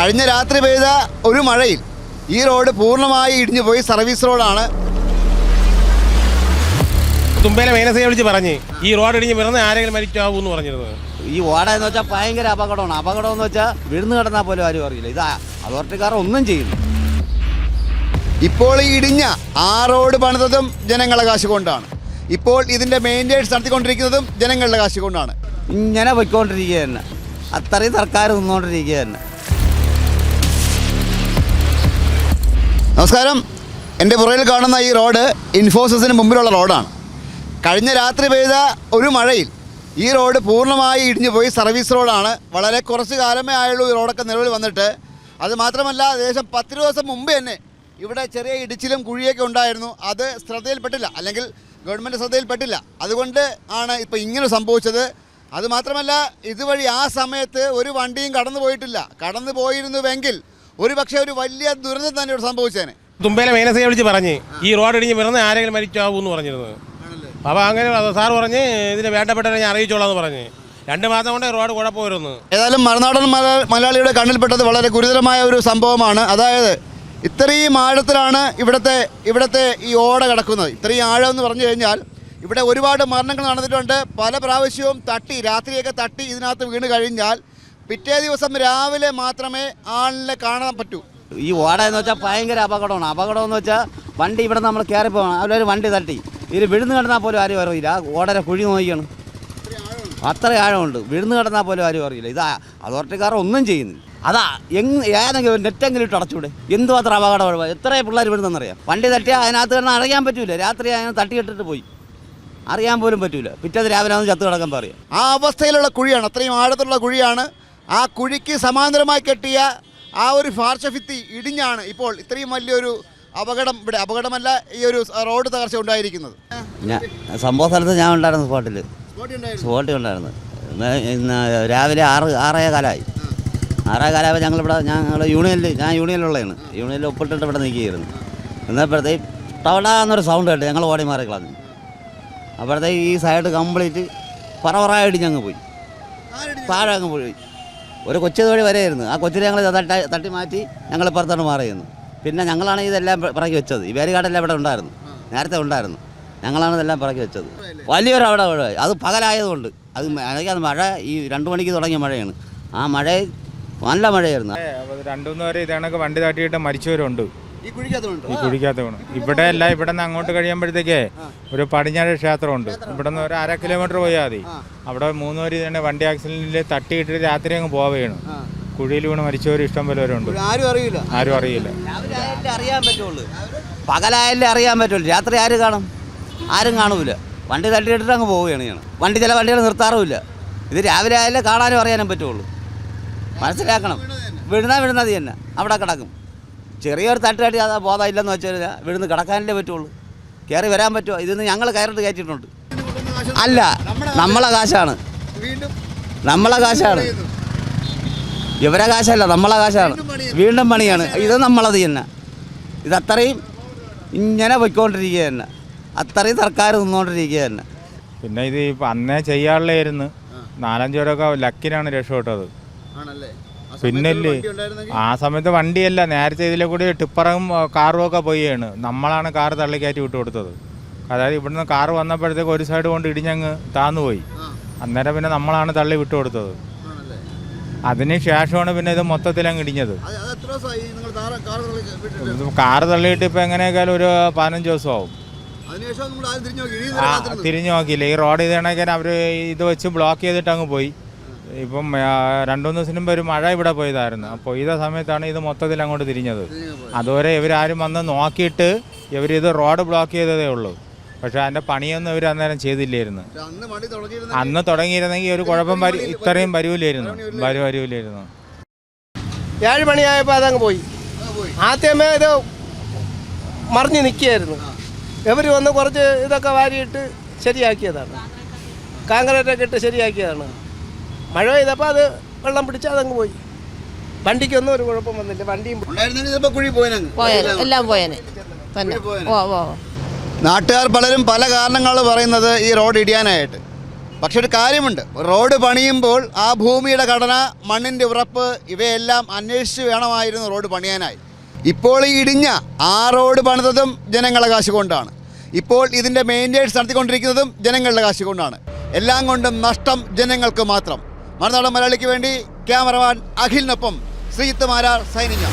കഴിഞ്ഞ രാത്രി പെയ്ത ഒരു മഴയിൽ ഈ റോഡ് പൂർണമായി ഇടിഞ്ഞു പോയി സർവീസ് റോഡാണ്. തുമ്പയിലെ മേനസയെ വിളിച്ച് പറഞ്ഞു ഈ റോഡ് ഇടിഞ്ഞ് പിറന്ന് ആരെങ്കിലും മരിക്കാവൂ എന്ന് പറഞ്ഞിരുന്നത്. ഈ ഓട എന്ന് വെച്ചാൽ ഭയങ്കര അപകടമാണ്. അപകടം എന്ന് വെച്ചാൽ വിഴുന്ന് കിടന്നാൽ പോലും ആരും അറിയില്ല. ഇത് അതോറിറ്റിക്കാർ ഒന്നും ചെയ്യുന്നു ഇപ്പോൾ ഈ ഇടിഞ്ഞ ആ റോഡ് പണിതതും ജനങ്ങളെ കാശ് കൊണ്ടാണ് ഇപ്പോൾ ഇതിന്റെ മെയിന്റെനൻസ് നടത്തിക്കൊണ്ടിരിക്കുന്നതും ജനങ്ങളുടെ കാശ് കൊണ്ടാണ് ഇങ്ങനെ പോയിക്കൊണ്ടിരിക്കുക തന്നെ. അത്രയും സർക്കാർ നിന്നുകൊണ്ടിരിക്കുക തന്നെ. നമസ്കാരം. എന്റെ പുറകിൽ കാണുന്ന ഈ റോഡ് ഇൻഫോസിസിന് മുമ്പിലുള്ള റോഡാണ്. കഴിഞ്ഞ രാത്രി പെയ്ത ഒരു മഴയിൽ ഈ റോഡ് പൂർണമായി ഇടിഞ്ഞു പോയി. സർവീസ് റോഡാണ്. വളരെ കുറച്ച് കാലമേ ആയുള്ളൂ ഈ റോഡൊക്കെ നിലവിൽ വന്നിട്ട്. അത് മാത്രമല്ല ഏകദേശം പത്ത് ദിവസം മുമ്പ് തന്നെ ഇവിടെ ചെറിയ ഇടിച്ചിലും കുഴിയൊക്കെ ഉണ്ടായിരുന്നു. അത് ശ്രദ്ധയിൽപ്പെട്ടില്ല. അല്ലെങ്കിൽ ഗവൺമെന്റ് ശ്രദ്ധയിൽപ്പെട്ടില്ല. അതുകൊണ്ട് ആണ് ഇപ്പോൾ ഇങ്ങനെ സംഭവിച്ചത്. അതുമാത്രമല്ല ഇതുവഴി ആ സമയത്ത് ഒരു വണ്ടിയും കടന്നു പോയിട്ടില്ല കടന്നു പോയിരുന്നുവെങ്കിൽ ഒരു പക്ഷേ ഒരു വലിയ ദുരന്തം തന്നെ ഇവിടെ സംഭവിച്ചേനെ. തുമ്പയിലെ മേനസയെ വിളിച്ച് പറഞ്ഞ് ഈ റോഡ് ഇടിഞ്ഞ് വരുന്ന ആരെങ്കിലും മരിച്ചാവൂന്ന് എന്ന് പറഞ്ഞിരുന്നത് അപ്പോൾ അങ്ങനെ സാർ പറഞ്ഞ് ഇതിന് വേണ്ടപ്പെട്ടവരെ ഞാൻ അറിയിച്ചോളാം എന്ന് പറഞ്ഞ്. രണ്ട് മാസം കൊണ്ട് റോഡ് കുഴപ്പമായിരുന്നു. ഏതായാലും മറുനാടൻ മല- മലയാളിയുടെ കണ്ണിൽപ്പെട്ടത് വളരെ ഗുരുതരമായ ഒരു സംഭവമാണ്. അതായത് ഇത്രയും ആഴത്തിലാണ് ഇവിടുത്തെ ഇവിടുത്തെ ഈ ഓട കിടക്കുന്നത്. ഇത്രയും ആഴം എന്ന് പറഞ്ഞു കഴിഞ്ഞാൽ ഇവിടെ ഒരുപാട് മരണങ്ങൾ നടന്നിട്ടുണ്ട്. പല പ്രാവശ്യവും തട്ടി രാത്രിയൊക്കെ തട്ടി ഇതിനകത്ത് വീണ് കഴിഞ്ഞാൽ പിറ്റേ ദിവസം രാവിലെ മാത്രമേ ആളിനെ കാണാൻ പറ്റൂ. ഈ ഓട എന്ന് വെച്ചാൽ ഭയങ്കര അപകടമാണ്. അപകടം എന്ന് വെച്ചാൽ വണ്ടി ഇവിടെ നമ്മൾ കയറി പോകണം അതിലൊരു വണ്ടി തട്ടി. ഇതിൽ വിഴുന്ന് കിടന്നാൽ പോലും ആരും അറിയില്ല. ആ ഓടരെ കുഴി നോക്കിയാണ്. അത്ര ആഴമുണ്ട്. വിഴുന്ന് കിടന്നാൽ പോലും ആരും അറിയില്ല. ഇത് അതോറിറ്റിക്കാർ ഒന്നും ചെയ്യുന്നില്ല. അതാ എങ് ഏതെങ്കിലും നെറ്റെങ്കിലും ഇട്ട് അടച്ചൂടെ? എന്തുമാത്രം അപകടമാണ് എത്ര പിള്ളേർ വിടുന്നറിയാം വണ്ടി തട്ടിയാൽ അതിനകത്ത് കിടന്ന് അറിയാൻ പറ്റൂല. രാത്രി അതിനെ തട്ടിയിട്ടിട്ട് പോയി. അറിയാൻ പോലും പറ്റൂല. പിറ്റേത് രാവിലെ ഒന്ന് ചത്തു കിടക്കാൻ പറയാം. ആ അവസ്ഥയിലുള്ള കുഴിയാണ്. അത്രയും ആഴത്തിലുള്ള കുഴിയാണ് ആ കുഴിക്ക് സമാന്തരമായി കെട്ടിയ ആ ഒരു പാർശ്വഭിത്തി ഇടിഞ്ഞാണ് ഇപ്പോൾ ഇത്രയും വലിയൊരു അപകടം ഇവിടെ അപകടമല്ല ഈ ഒരു റോഡ് തകർച്ച ഉണ്ടായിരിക്കുന്നത്. സംഭവ സ്ഥലത്ത് ഞാൻ ഉണ്ടായിരുന്നു സ്പോട്ടിൽ. സ്പോട്ടിൽ ഉണ്ടായിരുന്നു. ഇന്ന് രാവിലെ ആറ് ആറേ കാലമായി ആറേ കാലമായപ്പോൾ ഞങ്ങളിവിടെ ഞങ്ങൾ യൂണിയനിൽ ഞാൻ യൂണിയനിലുള്ളതാണ്. യൂണിയനിൽ ഒപ്പിട്ടിട്ട് ഇവിടെ നിൽക്കുകയായിരുന്നു. എന്നപ്പോഴത്തേക്ക് ടവടാന്നൊരു സൗണ്ട് കേട്ട് ഞങ്ങൾ ഓടി മാറി കളഞ്ഞു. അപ്പോഴത്തേക്ക് ഈ സൈഡ് കംപ്ലീറ്റ് പറവറായിട്ട് ഞങ്ങൾ പോയി. താഴെ അങ്ങ് പോയി. ഒരു കൊച്ചു വഴി വരെയായിരുന്നു. ആ കൊച്ചിനെ ഞങ്ങൾ തട്ടി തട്ടി മാറ്റി ഞങ്ങൾ പുറത്തോട്ട് മാറിയിരുന്നു. പിന്നെ ഞങ്ങളാണ് ഇതെല്ലാം പിറക്കി വെച്ചത്. ഈ വേരുകാടെല്ലാം ഇവിടെ ഉണ്ടായിരുന്നു. നേരത്തെ ഉണ്ടായിരുന്നു. ഞങ്ങളാണ് ഇതെല്ലാം പിറക്കി വെച്ചത്. വലിയൊരു അവിടെ അവിടെ അത് പകലായതുകൊണ്ട്. അത് അത് മഴ ഈ രണ്ട് മണിക്ക് തുടങ്ങിയ മഴയാണ്. ആ മഴ നല്ല മഴയായിരുന്നു. രണ്ടു മൂന്ന് ഇതേണക്ക് വണ്ടി തട്ടിയിട്ട് മരിച്ചവരുണ്ട്. ഈ കുഴിക്കകത്ത് വീണ് ഇവിടെ അല്ല ഇവിടെ നിന്ന് അങ്ങോട്ട് കഴിയുമ്പോഴത്തേക്കേ ഒരു പടിഞ്ഞാറ് ക്ഷേത്രമുണ്ട്. ഇവിടെ നിന്ന് ഒരു അര കിലോമീറ്റർ പോയാൽ മതി. അവിടെ മൂന്നുപേര് തന്നെ വണ്ടി ആക്സിഡന്റിൽ തട്ടിയിട്ട് രാത്രി അങ്ങ് പോവുകയാണ്. കുഴിയിൽ വീണ് മരിച്ചവർ ഇഷ്ടം പോലെ പേരുണ്ട് ആരും അറിയില്ല. ആരും അറിയില്ല. രാവിലെ അറിയാൻ പറ്റുള്ളൂ. പകലായാലേ അറിയാൻ പറ്റുള്ളൂ. രാത്രി ആര് കാണും? ആരും കാണൂല. വണ്ടി തട്ടിയിട്ട് അങ്ങ് പോവുകയാണ് ഞാൻ വണ്ടി ചില വണ്ടികൾ നിർത്താറുമില്ല. ഇത് രാവിലെ ആയാലേ കാണാനും അറിയാനും പറ്റുള്ളൂ. മനസ്സിലാക്കണം. വിടുന്ന വിടുന്നത് തന്നെ. അവിടെ കിടക്കും. ചെറിയൊരു തട്ടായിട്ട് അതാ ബോധമില്ലെന്ന് വെച്ചാൽ ഇവിടുന്ന് കിടക്കാനല്ലേ പറ്റുള്ളൂ. കയറി വരാൻ പറ്റുമോ? ഇതിന്ന് ഞങ്ങൾ കയറിട്ട് കയറ്റിയിട്ടുണ്ട്. അല്ല നമ്മളെ കാശാണ്. വീണ്ടും നമ്മളെ കാശാണ്. ഇവരെ കാശല്ല നമ്മളെ കാശാണ്. വീണ്ടും പണിയാണ്. ഇത് നമ്മളത് തന്നെ. ഇത് അത്രയും ഇങ്ങനെ പൊയ്ക്കൊണ്ടിരിക്കുക തന്നെ. അത്രയും സർക്കാർ നിന്നുകൊണ്ടിരിക്കുക തന്നെ. പിന്നെ ഇത് അന്നേ ചെയ്യാനുള്ളായിരുന്നു നാലഞ്ചോരൊക്കെ ലക്കിനാണ് രക്ഷപ്പെട്ടത്. ആണല്ലേ? പിന്നല്ലേ? ആ സമയത്ത് വണ്ടിയല്ല നേരത്തെ ഇതിലെ കൂടി ടിപ്പറും കാറും ഒക്കെ പോയാണ് നമ്മളാണ് കാർ തള്ളിക്കയറ്റി വിട്ടു കൊടുത്തത്. അതായത് ഇവിടുന്ന് കാർ വന്നപ്പോഴത്തേക്ക് ഒരു സൈഡ് കൊണ്ട് ഇടിഞ്ഞങ്ങ് താന്നുപോയി. അന്നേരം പിന്നെ നമ്മളാണ് തള്ളി വിട്ടു കൊടുത്തത്. അതിന് ശേഷമാണ് പിന്നെ ഇത് മൊത്തത്തിൽ അങ്ങ് ഇടിഞ്ഞത് കാർ തള്ളിയിട്ട് ഇപ്പം എങ്ങനെയൊക്കെയാലും ഒരു പതിനഞ്ച് തിരിഞ്ഞു ആ തിരിഞ്ഞു നോക്കിയില്ല. ഈ റോഡ് ഇത് കണക്കാൻ അവർ ഇത് വെച്ച് ബ്ലോക്ക് ചെയ്തിട്ട് അങ്ങ് പോയി. ഇപ്പം രണ്ടു മൂന്ന് ദിവസം മുമ്പ് ഒരു മഴ ഇവിടെ പോയതായിരുന്നു. അപ്പോൾ ഇത സമയത്താണ് ഇത് മൊത്തത്തിൽ അങ്ങോട്ട് തിരിഞ്ഞത്. അതുവരെ ഇവരാരും വന്ന് നോക്കിയിട്ട് ഇവരിത് റോഡ് ബ്ലോക്ക് ചെയ്തതേ ഉള്ളൂ. പക്ഷേ അതിന്റെ പണിയൊന്നും ഇവർ അന്നേരം ചെയ്തില്ലായിരുന്നു. അന്ന് തുടങ്ങിയിരുന്നെങ്കിൽ ഒരു കുഴപ്പം വരി ഇത്രയും വരൂലായിരുന്നു വരും വരൂലായിരുന്നു ഏഴ് മണിയായപ്പോൾ അതങ്ങ് പോയി. ആദ്യമേ ഇത് മറിഞ്ഞ് നിൽക്കുകയായിരുന്നു. ഇവർ വന്ന് കുറച്ച് ഇതൊക്കെ വാരിയിട്ട് ശരിയാക്കിയതാണ്. കാങ്കറേറ്റൊക്കെ ഇട്ട് ശരിയാക്കിയതാണ്. മഴ പെയ്തപ്പോൾ അത് വെള്ളം പിടിച്ച് അതങ്ങ് പോയി. വണ്ടിക്കൊന്നും ഒരു കുഴപ്പം വന്നില്ല. വണ്ടിയും പോയേനെ എല്ലാം പോയേനെ. തന്നെ. ഓ ഓ നാട്ടുകാർ പലരും പല കാരണങ്ങൾ പറയുന്നത് ഈ റോഡ് ഇടിയാനായിട്ട്. പക്ഷെ ഒരു കാര്യമുണ്ട്. റോഡ് പണിയുമ്പോൾ ആ ഭൂമിയുടെ ഘടന മണ്ണിന്റെ ഉറപ്പ് ഇവയെല്ലാം അന്വേഷിച്ച് വേണമായിരുന്നു റോഡ് പണിയാനായി. ഇപ്പോൾ ഈ ഇടിഞ്ഞ ആ റോഡ് പണിതതും ജനങ്ങളുടെ കാശ് കൊണ്ടാണ്. ഇപ്പോൾ ഇതിന്റെ മെയിന്റേഴ്സ് നടത്തിക്കൊണ്ടിരിക്കുന്നതും ജനങ്ങളുടെ കാശ് കൊണ്ടാണ്. എല്ലാം കൊണ്ടും നഷ്ടം ജനങ്ങൾക്ക് മാത്രം. മറുനാടൻ മലയാളിക്ക് വേണ്ടി ക്യാമറമാൻ അഖിലിനൊപ്പം ശ്രീജിത്ത് മാരാർ സൈനിക